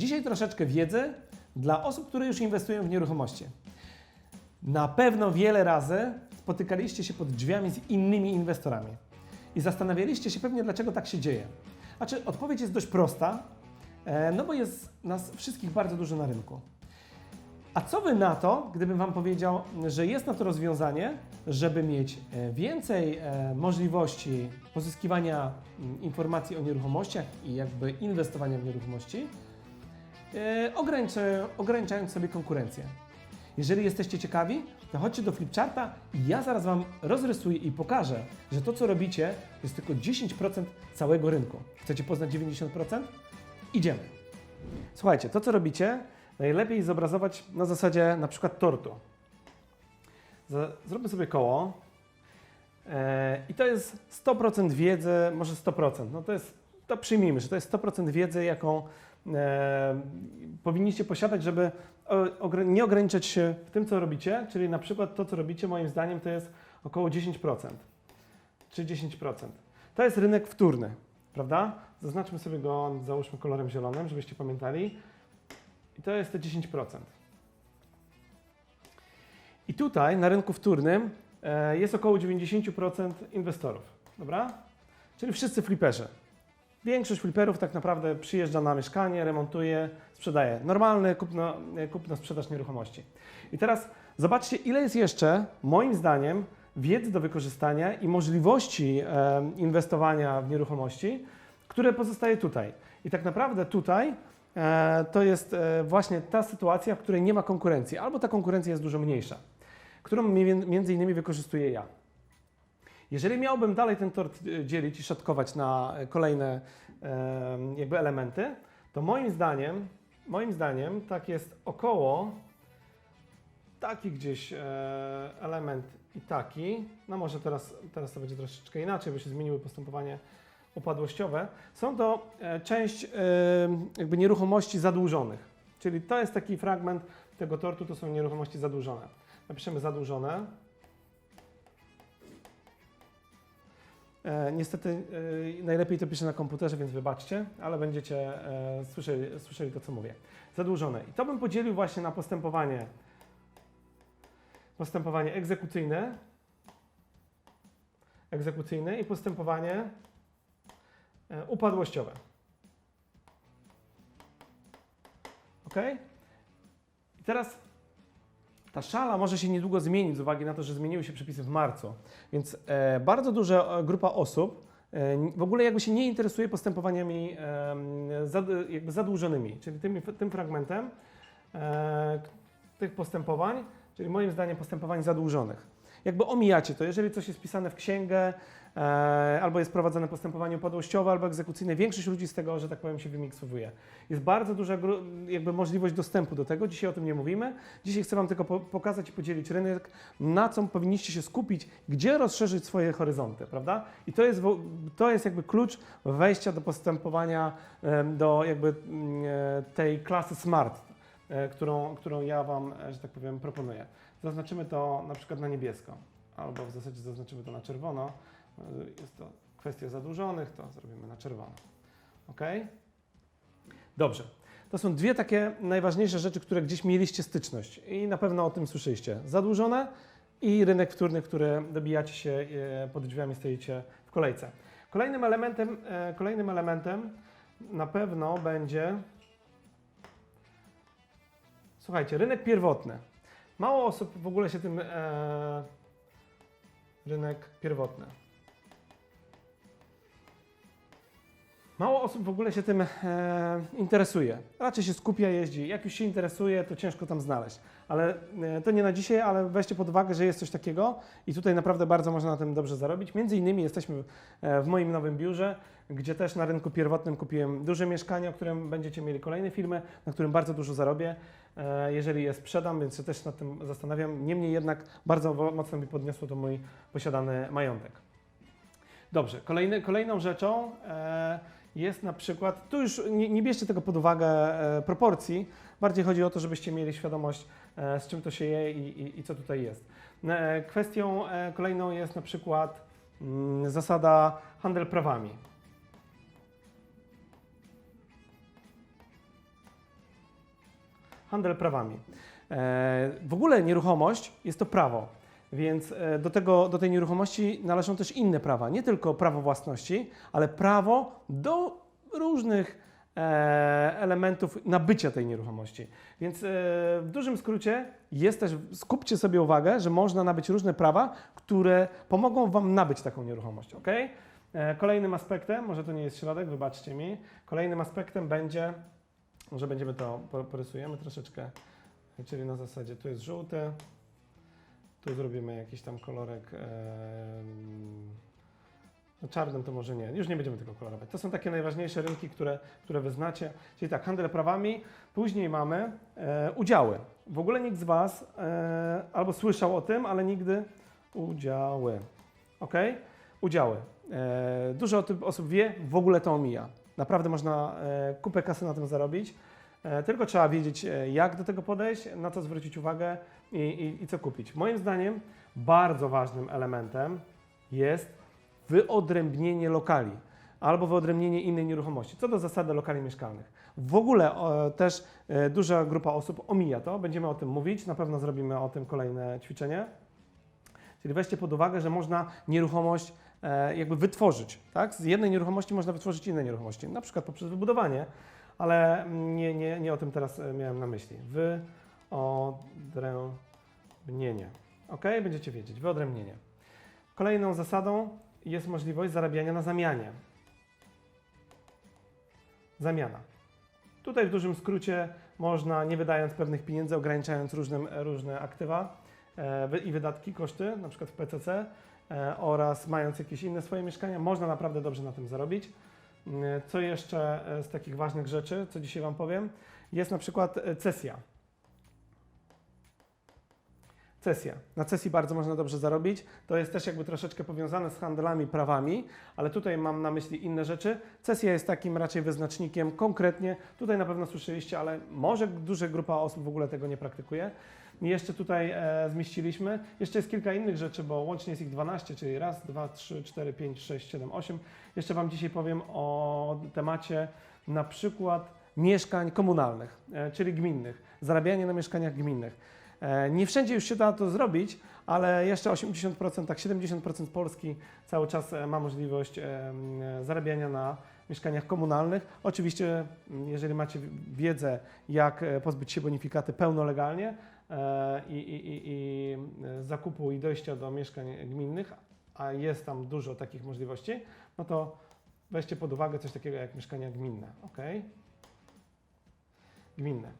Dzisiaj troszeczkę wiedzy dla osób, które już inwestują w nieruchomości. Na pewno wiele razy spotykaliście się pod drzwiami z innymi inwestorami i zastanawialiście się pewnie, dlaczego tak się dzieje. Znaczy, odpowiedź jest dość prosta, e, no bo jest nas wszystkich bardzo dużo na rynku. A co wy na to, gdybym Wam powiedział, że jest na to rozwiązanie, żeby mieć e, więcej e, możliwości pozyskiwania mm, informacji o nieruchomościach i jakby inwestowania w nieruchomości, e, ograniczy- ograniczając sobie konkurencję. Jeżeli jesteście ciekawi, to chodźcie do Flipcharta i ja zaraz Wam rozrysuję i pokażę, że to, co robicie, jest tylko 10% całego rynku. Chcecie poznać 90%? Idziemy. Słuchajcie, to, co robicie, najlepiej zobrazować na zasadzie na przykład tortu. Zróbmy sobie koło. E, I to jest 100% wiedzy, może 100%. No to jest, to przyjmijmy, że to jest 100% wiedzy, jaką e, powinniście posiadać, żeby o, ogr- nie ograniczać się w tym, co robicie. Czyli na przykład to, co robicie, moim zdaniem, to jest około 10% czy 10%. To jest rynek wtórny, prawda? Zaznaczmy sobie go, załóżmy kolorem zielonym, żebyście pamiętali. I to jest te 10%. I tutaj na rynku wtórnym e, jest około 90% inwestorów, dobra? Czyli wszyscy fliperzy. Większość fliperów tak naprawdę przyjeżdża na mieszkanie, remontuje, sprzedaje. Normalny kupno, e, kupno-sprzedaż nieruchomości. I teraz zobaczcie, ile jest jeszcze, moim zdaniem, wiedzy do wykorzystania i możliwości inwestowania w nieruchomości, które pozostaje tutaj. I tak naprawdę tutaj e, to jest e, właśnie ta sytuacja, w której nie ma konkurencji, albo ta konkurencja jest dużo mniejsza, którą mi- między innymi wykorzystuję ja. Jeżeli miałbym dalej ten tort e, dzielić i szatkować na e, kolejne jakby elementy, to moim zdaniem, moim zdaniem tak jest około taki gdzieś e, element i taki, no może teraz, teraz to będzie troszeczkę inaczej, bo się zmieniły postępowanie upadłościowe. Są to część jakby nieruchomości zadłużonych, czyli to jest taki fragment tego tortu, to są nieruchomości zadłużone. Napiszemy zadłużone. E, niestety e, najlepiej to piszę na komputerze, więc wybaczcie, ale będziecie e, słyszeli, słyszeli to, co mówię. Zadłużone. I to bym podzielił właśnie na postępowanie, postępowanie egzekucyjne, egzekucyjne i postępowanie e, upadłościowe. Ok? I teraz ta szala może się niedługo zmienić z uwagi na to, że zmieniły się przepisy w marcu. Więc e, bardzo duża e, grupa osób e, w ogóle jakby się nie interesuje postępowaniami e, zad, jakby zadłużonymi, czyli tym, tym fragmentem e, tych postępowań, czyli moim zdaniem postępowań zadłużonych. Jakby omijacie to, jeżeli coś jest wpisane w księgę, albo jest prowadzone postępowanie upadłościowe, albo egzekucyjne, większość ludzi z tego, że tak powiem, się wymiksowuje. Jest bardzo duża jakby możliwość dostępu do tego, dzisiaj o tym nie mówimy. Dzisiaj chcę Wam tylko po- pokazać i podzielić rynek, na co powinniście się skupić, gdzie rozszerzyć swoje horyzonty, prawda? I to jest, to jest jakby klucz wejścia do postępowania, do jakby mm, e, tej klasy smart, e, którą, którą ja Wam, e, że tak powiem, proponuję. Zaznaczymy to na przykład na niebiesko, albo w zasadzie zaznaczymy to na czerwono. Jest to kwestia zadłużonych, to zrobimy na czerwono. Ok? Dobrze. To są dwie takie najważniejsze rzeczy, które gdzieś mieliście styczność i na pewno o tym słyszeliście. Zadłużone i rynek wtórny, który dobijacie się e, pod drzwiami, stoicie w kolejce. Kolejnym elementem, e, kolejnym elementem na pewno będzie, słuchajcie, rynek pierwotny. Mało osób w ogóle się tym e, rynek pierwotny. Mało osób w ogóle się tym e, interesuje. Raczej się skupia, jeździ. Jak już się interesuje, to ciężko tam znaleźć. Ale e, to nie na dzisiaj, ale weźcie pod uwagę, że jest coś takiego i tutaj naprawdę bardzo można na tym dobrze zarobić. Między innymi jesteśmy e, w moim nowym biurze, gdzie też na rynku pierwotnym kupiłem duże mieszkanie, o którym będziecie mieli kolejne filmy, na którym bardzo dużo zarobię, e, jeżeli je sprzedam, więc się też nad tym zastanawiam. Niemniej jednak bardzo mocno mi podniosło to mój posiadany majątek. Dobrze, kolejny, kolejną rzeczą e, jest na przykład, tu już nie, nie bierzcie tego pod uwagę e, proporcji, bardziej chodzi o to, żebyście mieli świadomość, e, z czym to się je i, i, i co tutaj jest. E, kwestią e, kolejną jest na przykład mm, zasada handel prawami. handel prawami. E, w ogóle nieruchomość jest to prawo, więc e, do, tego, do tej nieruchomości należą też inne prawa, nie tylko prawo własności, ale prawo do różnych e, elementów nabycia tej nieruchomości. Więc e, w dużym skrócie jest też, skupcie sobie uwagę, że można nabyć różne prawa, które pomogą Wam nabyć taką nieruchomość, ok? Kolejnym aspektem, może to nie jest środek, wybaczcie mi, kolejnym aspektem będzie, może będziemy to, po- porysujemy troszeczkę, czyli na zasadzie tu jest żółty, tu zrobimy jakiś tam kolorek, no czarnym to może nie, już nie będziemy tego kolorować. To są takie najważniejsze rynki, które, które wy znacie, czyli tak, handel prawami, później mamy e, udziały. W ogóle nikt z Was e, albo słyszał o tym, ale nigdy udziały, ok? Udziały. E, dużo osób wie, w ogóle to omija. Naprawdę można e, kupę kasy na tym zarobić. E, tylko trzeba wiedzieć, e, jak do tego podejść, na co zwrócić uwagę i, i, i co kupić. Moim zdaniem bardzo ważnym elementem jest wyodrębnienie lokali albo wyodrębnienie innej nieruchomości. Co do zasady lokali mieszkalnych. W ogóle też e, duża grupa osób omija to, będziemy o tym mówić, na pewno zrobimy o tym kolejne ćwiczenie. Czyli weźcie pod uwagę, że można nieruchomość jakby wytworzyć. Tak? Z jednej nieruchomości można wytworzyć inne nieruchomości, na przykład poprzez wybudowanie, ale nie, nie, nie o tym teraz e, miałem na myśli. Wyodrębnienie. Ok? Będziecie wiedzieć. Wyodrębnienie. Kolejną zasadą jest możliwość zarabiania na zamianie. Zamiana. Tutaj w dużym skrócie można, nie wydając pewnych pieniędzy, ograniczając różne, różne aktywa e, i wydatki, koszty, na przykład w PCC e, oraz mając jakieś inne swoje mieszkania, można naprawdę dobrze na tym zarobić. Mm, Co jeszcze e, z takich ważnych rzeczy, co dzisiaj Wam powiem, jest na przykład e, cesja. Cesja. Na cesji bardzo można dobrze zarobić. To jest też jakby troszeczkę powiązane z handlami prawami, ale tutaj mam na myśli inne rzeczy. Cesja jest takim raczej wyznacznikiem konkretnie. Tutaj na pewno słyszeliście, ale może duża grupa osób w ogóle tego nie praktykuje. Jeszcze tutaj e, zmieściliśmy. Jeszcze jest kilka innych rzeczy, bo łącznie jest ich 12, czyli raz, dwa, trzy, cztery, pięć, sześć, siedem, osiem. Jeszcze Wam dzisiaj powiem o temacie na przykład mieszkań komunalnych, e, czyli gminnych. Zarabianie na mieszkaniach gminnych. E, Nie wszędzie już się da to zrobić, ale jeszcze 80%, tak 70% Polski cały czas ma możliwość zarabiania na mieszkaniach komunalnych. Oczywiście, jeżeli macie wi- wiedzę, jak pozbyć się bonifikaty pełnolegalnie i, i, i, zakupu i dojścia do mieszkań gminnych, a jest tam dużo takich możliwości, no to weźcie pod uwagę coś takiego jak mieszkania gminne, ok? Gminne.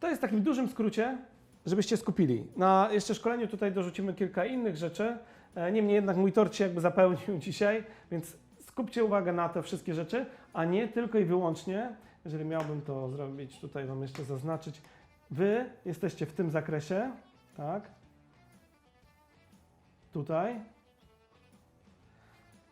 To jest w takim dużym skrócie, żebyście skupili. Na jeszcze szkoleniu tutaj dorzucimy kilka innych rzeczy. E, Niemniej jednak mój tort się jakby zapełnił dzisiaj, więc skupcie uwagę na te wszystkie rzeczy, a nie tylko i wyłącznie, jeżeli miałbym to zrobić, tutaj Wam jeszcze zaznaczyć, Wy jesteście w tym zakresie, tak? Tutaj.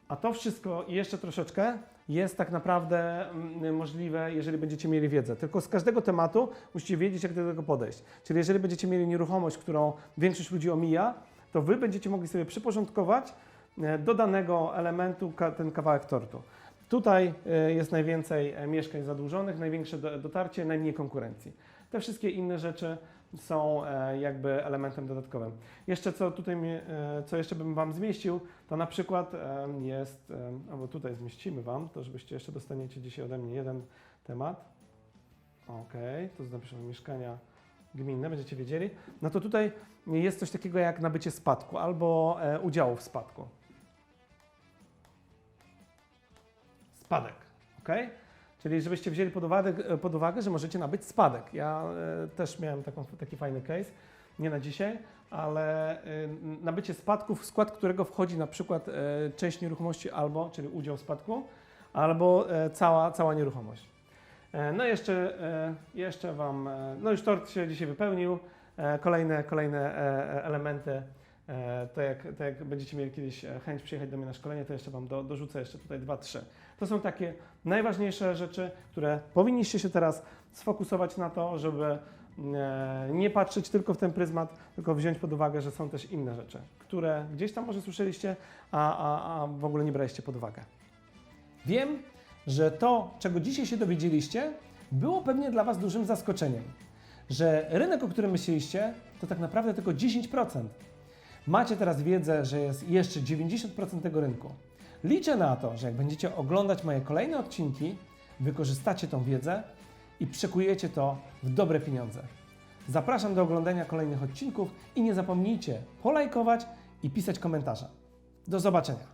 A to wszystko i jeszcze troszeczkę jest tak naprawdę mm, możliwe, jeżeli będziecie mieli wiedzę. Tylko z każdego tematu musicie wiedzieć, jak do tego podejść. Czyli jeżeli będziecie mieli nieruchomość, którą większość ludzi omija, to wy będziecie mogli sobie przyporządkować e, do danego elementu ten kawałek tortu. Tutaj e, jest najwięcej e, mieszkań zadłużonych, największe do- dotarcie, najmniej konkurencji. Te wszystkie inne rzeczy są e, jakby elementem dodatkowym. Jeszcze co tutaj, e, co jeszcze bym Wam zmieścił, to na przykład e, jest, albo tutaj zmieścimy Wam, to żebyście jeszcze dostaniecie dzisiaj ode mnie jeden temat. Ok, to napiszemy mieszkania gminne, będziecie wiedzieli. No to tutaj jest coś takiego jak nabycie spadku albo udziału w spadku. Spadek, ok? Czyli żebyście wzięli pod uwagę, pod uwagę że możecie nabyć spadek. Ja e, też miałem taką, taki fajny case, nie na dzisiaj, ale e, nabycie spadku, w skład którego wchodzi na przykład e, część nieruchomości albo, czyli udział spadku, albo cała, cała nieruchomość. No jeszcze, jeszcze Wam, no już tort się dzisiaj wypełnił, kolejne, kolejne elementy, to jak, to jak będziecie mieli kiedyś e, chęć przyjechać do mnie na szkolenie, to jeszcze Wam do, dorzucę jeszcze tutaj dwa, trzy. To są takie najważniejsze rzeczy, które powinniście się teraz sfokusować na to, żeby e, nie patrzeć tylko w ten pryzmat, tylko wziąć pod uwagę, że są też inne rzeczy, które gdzieś tam może słyszeliście, a, a, a w ogóle nie braliście pod uwagę. Wiem, że to, czego dzisiaj się dowiedzieliście, było pewnie dla Was dużym zaskoczeniem, że rynek, o którym myśleliście, to tak naprawdę tylko 10%. Macie teraz wiedzę, że jest jeszcze 90% tego rynku. Liczę na to, że jak będziecie oglądać moje kolejne odcinki, wykorzystacie tą wiedzę i przekujecie to w dobre pieniądze. Zapraszam do oglądania kolejnych odcinków i nie zapomnijcie polajkować i pisać komentarze. Do zobaczenia.